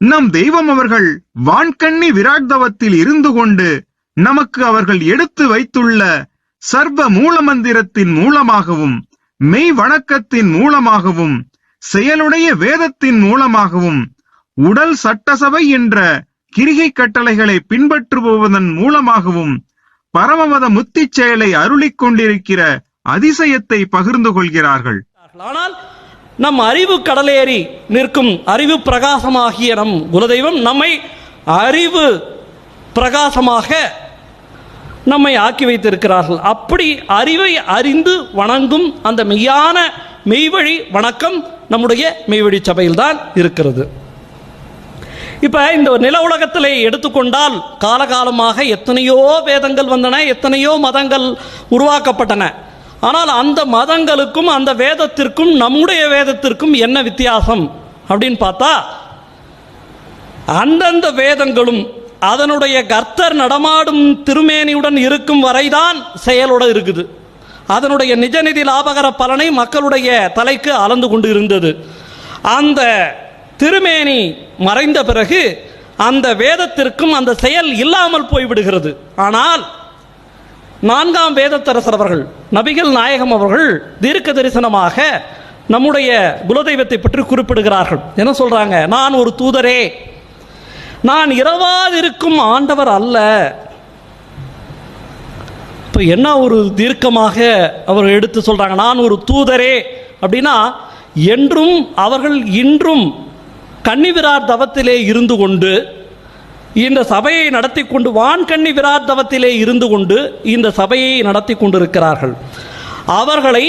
நம் தெய்வம் அவர்கள் வான்கண்ணி விராக்தவத்தில் இருந்து கொண்டு நமக்கு அவர்கள் எடுத்து வைத்துள்ள சர்வ மூலமந்திரத்தின் மூலமாகவும் மெய் வணக்கத்தின் மூலமாகவும் செயலுடைய வேதத்தின் மூலமாகவும் உடல் சட்டசபை என்ற கிரிகை கட்டளைகளை பின்பற்றுபவதன் மூலமாகவும் பரமவத முத்திச் செயலை அருளிக் கொண்டிருக்கிற அதிசயத்தை பகிர்ந்து கொள்கிறார்கள். ஆனால் நம் அறிவு கடலேறி நிற்கும் அறிவு பிரகாசமாகிய நம் குலதெய்வம் நம்மை அறிவு பிரகாசமாக நம்மை ஆக்கி வைத்திருக்கிறார்கள். அப்படி அறிவை அறிந்து வணங்கும் அந்த மெய்யான மெய்வழி வணக்கம் நம்முடைய மெய்வழி சபையில்தான் இருக்கிறது. இப்போ இந்த நில உலகத்திலே எடுத்துக்கொண்டால் காலகாலமாக எத்தனையோ வேதங்கள் வந்தன எத்தனையோ மதங்கள் உருவாக்கப்பட்டன. ஆனால் அந்த மதங்களுக்கும் அந்த வேதத்திற்கும் நம்முடைய வேதத்திற்கும் என்ன வித்தியாசம்? அப்படின்னு பார்த்தா அந்தந்த வேதங்களும் அதனுடைய கர்த்தர் நடமாடும் திருமேனியுடன் இருக்கும் வரைதான் செயலோட இருக்குது. அதனுடைய நிஜநிதி லாபகர பலனை மக்களுடைய தலைக்கு அளந்து கொண்டு இருந்தது. அந்த திருமேனி மறைந்த பிறகு அந்த வேதத்திற்கும் அந்த செயல் இல்லாமல் போய்விடுகிறது. ஆனால் நான்காம் வேதத்தரசர் அவர்கள் நபிகள் நாயகம் அவர்கள் தீர்க்க தரிசனமாக நம்முடைய குலதெய்வத்தை பற்றி குறிப்பிடுகிறார்கள். என்ன சொல்றாங்க? நான் ஒரு தூதரே. நான் இரவாதிருக்கும் ஆண்டவர் அல்ல. இப்போ என்ன ஒரு தீர்க்கமாக அவர் எடுத்து சொல்றாங்க? நான் ஒரு தூதரே. அப்படின்னா என்றும் அவர்கள் இன்றும் கன்னிவிரார் தவத்திலே இருந்து கொண்டு இந்த சபையை நடத்தி கொண்டு வான்கண்ணி விராத்தவத்திலே இருந்து கொண்டு இந்த சபையை நடத்தி கொண்டிருக்கிறார்கள் அவர்களை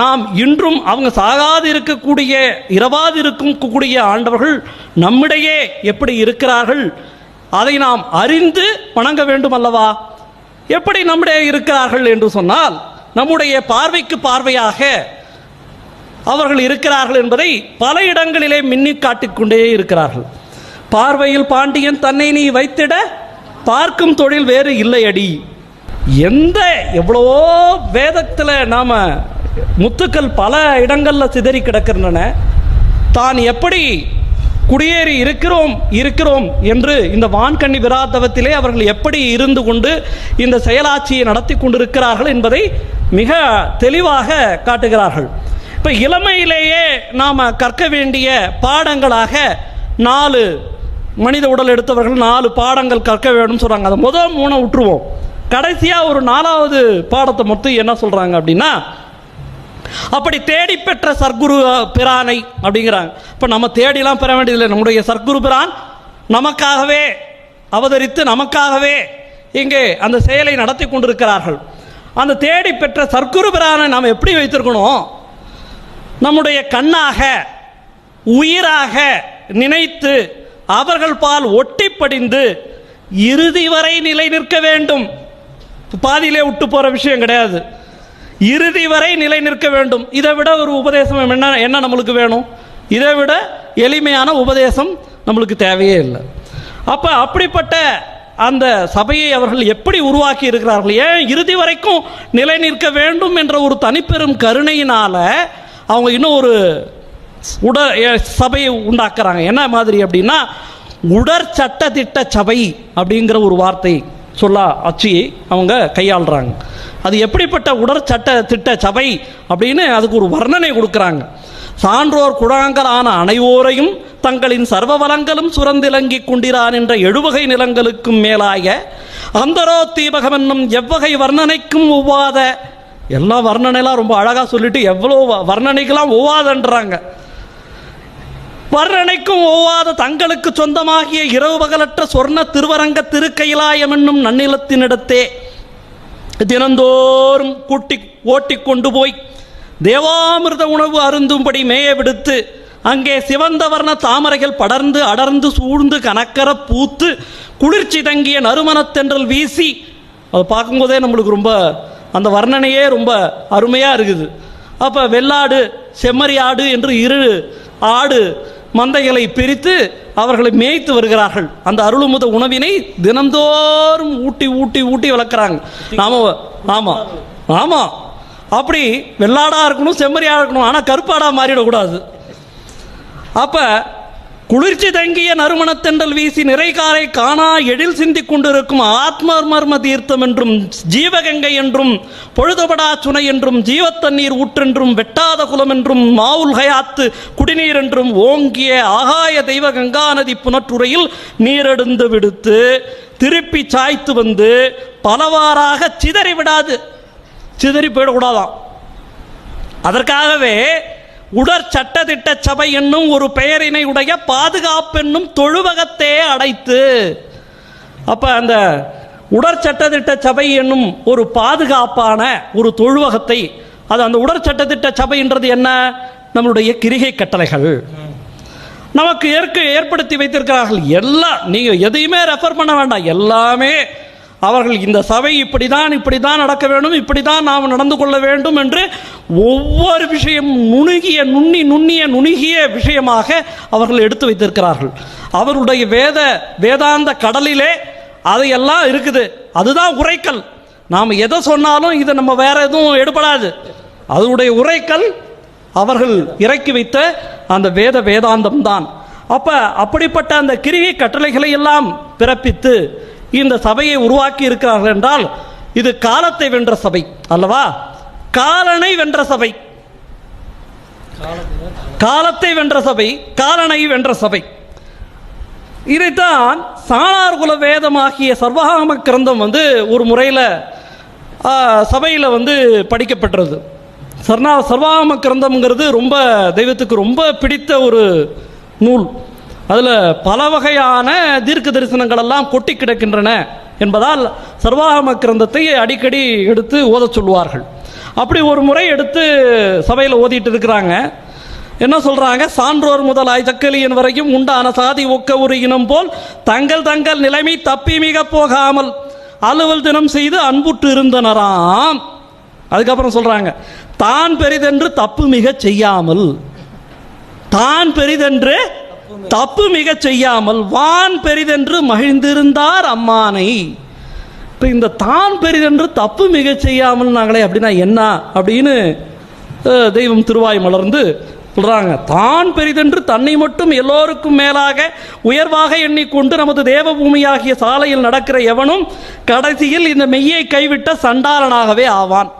நாம் இன்றும் அவங்க சாகாது இருக்கக்கூடிய இரவாது இருக்கக்கூடிய ஆண்டவர்கள் நம்மிடையே எப்படி இருக்கிறார்கள்? அதை நாம் அறிந்து வணங்க வேண்டும் அல்லவா எப்படி நம்முடைய இருக்கிறார்கள் என்று சொன்னால் நம்முடைய பார்வைக்கு பார்வையாக அவர்கள் இருக்கிறார்கள் என்பதை பல இடங்களிலே மின்னி காட்டிக்கொண்டே இருக்கிறார்கள். பார்வையில் பாண்டியன் தன்னை நீ வைத்திட பார்க்கும் தொழில் வேறு இல்லையடி. எந்த எவ்வளவோ வேதத்தில் நாம் முத்துக்கள் பல இடங்களில் சிதறி கிடக்கின்றன. தான் எப்படி குடியேறி இருக்கிறோம் இருக்கிறோம் என்று இந்த வான்கண்ணி விராதவத்திலே அவர்கள் எப்படி இருந்து கொண்டு இந்த செயலாட்சியை நடத்தி கொண்டிருக்கிறார்கள் என்பதை மிக தெளிவாக காட்டுகிறார்கள். இப்போ இளமையிலேயே நாம் கற்க வேண்டிய பாடங்களாக நாலு மனித உடல் எடுத்தவர்கள் நாலு பாடங்கள் கற்க வேணும்னு சொல்கிறாங்க அதை முதல் மூணை விட்டுருவோம். கடைசியாக ஒரு நாலாவது பாடத்தை மொத்தம் என்ன சொல்கிறாங்க அப்படின்னா அப்படி தேடி பெற்ற சர்க்குரு பிரானை அப்படிங்கிறாங்க. இப்போ நம்ம தேடிலாம் பெற வேண்டியதில்லை. நம்முடைய சர்க்குரு பிரான் நமக்காகவே அவதரித்து நமக்காகவே இங்கே அந்த செயலை நடத்தி கொண்டிருக்கிறார்கள். அந்த தேடி பெற்ற சர்க்குரு பிரானை நாம் எப்படி வைத்திருக்கணும்? நம்முடைய கண்ணாக உயிராக நினைத்து அவர்கள் பால் ஒட்டி படிந்து இறுதி வரை நிலை நிற்க வேண்டும். பாதியிலே விட்டு போற விஷயம் கிடையாது. இறுதி வரை நிலை நிற்க வேண்டும். இதை விட ஒரு உபதேசம் என்ன என்ன நம்மளுக்கு வேணும்? இதை விட எளிமையான உபதேசம் நம்மளுக்கு தேவையே இல்லை. அப்ப அப்படிப்பட்ட அந்த சபையை அவர்கள் எப்படி உருவாக்கி இருக்கிறார்கள்? ஏன் இறுதி வரைக்கும் நிலை நிற்க வேண்டும் என்ற ஒரு தனிப்பெரும் கருணையினால அவங்க இன்னும் ஒரு உட எ- சபையை உண்டாக்குறாங்க. என்ன மாதிரி அப்படின்னா உடற்சட்ட திட்ட சபை அப்படிங்கிற ஒரு வார்த்தை சொல்ல அச்சியை அவங்க கையாளுறாங்க. அது எப்படிப்பட்ட உடற்சட்ட திட்ட சபை அப்படின்னு அதுக்கு ஒரு வர்ணனை கொடுக்குறாங்க. சான்றோர் குழாங்கலான அனைவோரையும் தங்களின் சர்வ வளங்களும் சுரந்திலங்கிக் கொண்டிரான் என்ற எழுவகை நிலங்களுக்கும் மேலாய அந்தரோ தீபகம் என்னும் எவ்வகை வர்ணனைக்கும் ஒவ்வாத எல்லா வர்ணனைலாம் ரொம்ப அழகாக சொல்லிட்டு எவ்வளோ வ- வர்ணனைக்கெல்லாம் ஒவ்வாதன்றாங்க. வர்ணனைக்கும் ஒவ்வாத தங்களுக்கு சொந்தமாகிய இரவு பகலற்ற சொர்ண திருவரங்க திருக்கைலாயம் என்னும் நன்னிலத்தினிடத்தே தினந்தோறும் கூட்டி ஓட்டிக் கொண்டு போய் தேவாமிர்த உணவு அருந்தும்படி மேய விடுத்து அங்கே சிவந்த வர்ண தாமரைகள் படர்ந்து அடர்ந்து சூழ்ந்து கனக்கர பூத்து குளிர்ச்சி தங்கிய நறுமணத்தென்றல் வீசி அதை பார்க்கும்போதே நம்மளுக்கு ரொம்ப அந்த வர்ணனையே ரொம்ப அருமையாக இருக்குது. அப்போ வெள்ளாடு செம்மறி ஆடு என்று இரு ஆடு மந்தைகளை பிரித்து அவர்களை மேய்த்து வருகிறார்கள். அந்த அருளுமுத உணவினை தினந்தோறும் ஊட்டி ஊட்டி ஊட்டி வளர்க்குறாங்க. நாம ஆமாம் ஆமாம் அப்படி வெள்ளாடாக இருக்கணும் செம்மறியாக இருக்கணும் ஆனால் கருப்பாடாக மாறிடக்கூடாது. அப்போ குளிர்ச்சி தங்கிய நறுமணத்தென்றல் வீசி நிறைகாலை காணா எழில் சிந்திக் கொண்டிருக்கும் ஆத்ம மர்ம தீர்த்தம் என்றும் ஜீவகங்கை என்றும் பொழுதுபடா சுனை என்றும் ஜீவத்தண்ணீர் ஊற்றென்றும் வெட்டாத குலம் என்றும் மாவுல் ஹயாத்து குடிநீர் என்றும் ஓங்கிய ஆகாய தெய்வ கங்கா நதி புனற்றுரையில் நீரெடுந்து விடுத்து திருப்பி சாய்த்து வந்து பலவாறாக சிதறி விடாது. சிதறி போயிடக்கூடாதாம் அதற்காகவே உடற்சட்டதிட்ட சபை என்னும் ஒரு பெயரினை உடைய பாதுகாப்பென்னும் தொழுவகத்தே அடைத்து அப்ப அந்த உடற்சட்டதிட்ட சபை என்னும் ஒரு பாதுகாப்பான ஒரு தொழுவகத்தை அது அந்த உடற் சட்டத்திட்ட சபைன்றது என்ன? நம்மளுடைய கிரிகை கட்டளைகள். நமக்கு ஏற்க ஏற்படுத்தி வைத்திருக்கிறார்கள். எல்லாம் நீங்க எதையுமே ரெஃபர் பண்ண வேண்டாம். எல்லாமே அவர்கள் இந்த சபை இப்படி தான் இப்படி தான் நடக்க வேண்டும் இப்படி தான் நாம் நடந்து கொள்ள வேண்டும் என்று ஒவ்வொரு விஷயம் நுணுகிய நுண்ணி நுண்ணிய நுணுகிய விஷயமாக அவர்கள் எடுத்து வைத்திருக்கிறார்கள். அவருடைய வேத வேதாந்த கடலிலே அதையெல்லாம் இருக்குது. அதுதான் உரைக்கல். நாம் எதை சொன்னாலும் இதை நம்ம வேற எதுவும் எடுபடாது. அதனுடைய உரைக்கல் அவர்கள் இறக்கி வைத்த அந்த வேத வேதாந்தம் தான் அப்போ அப்படிப்பட்ட அந்த கிரிகை கட்டளைகளை எல்லாம் பிறப்பித்து இந்த சபையை உருவாக்கி இருக்கிறார்கள் என்றால் இது காலத்தை வென்ற சபை அல்லவா? காலனை வென்ற சபை. காலத்தை வென்ற சபை காலனை வென்ற சபை. இதைத்தான் சாணார் குல வேதமாகிய சர்வகாம கிரந்தம் வந்து ஒரு முறையில் சபையில் வந்து படிக்கப்பட்டுறது சர்ணா சர்வாகம கிரந்தம்ங்கிறது ரொம்ப தெய்வத்துக்கு ரொம்ப பிடித்த ஒரு நூல். அதில் பல வகையான தீர்க்க தரிசனங்கள் எல்லாம் கொட்டி கிடக்கின்றன என்பதால் சர்வாகம கிரந்தத்தை அடிக்கடி எடுத்து ஓதச் சொல்வார்கள் அப்படி ஒரு முறை எடுத்து சபையில் ஓதிட்டு இருக்கிறாங்க. என்ன சொல்றாங்க? சான்றோர் முதல் ஐதக்கலியின் வரையும் உண்டான சாதி ஒக்க ஒரு இனம் போல் தங்கள் தங்கள் நிலைமை தப்பி மிக போகாமல் அலுவல் தினம் செய்து அன்புற்று இருந்தனராம். அதுக்கப்புறம் சொல்றாங்க தான் பெரிதென்று தப்பு மிக செய்யாமல் தான் பெரிதென்று தப்பு மிக செய்யாமல் வான் பெரிதென்று மகிழ்ந்திருந்தார் அம்மானை. இப்போ இந்த தான் பெரிதென்று தப்பு மிக செய்யாமல் நாங்களே அப்படின்னா என்ன? அப்படின்னு தெய்வம் திருவாய் மலர்ந்து சொல்றாங்க. தான் பெரிதென்று தன்னை மட்டும் எல்லோருக்கும் மேலாக உயர்வாக எண்ணிக்கொண்டு நமது தேவபூமியாகிய சாலையில் நடக்கிற எவனும் கடைசியில் இந்த மெய்யை கைவிட்ட சண்டாளனாகவே ஆவான்.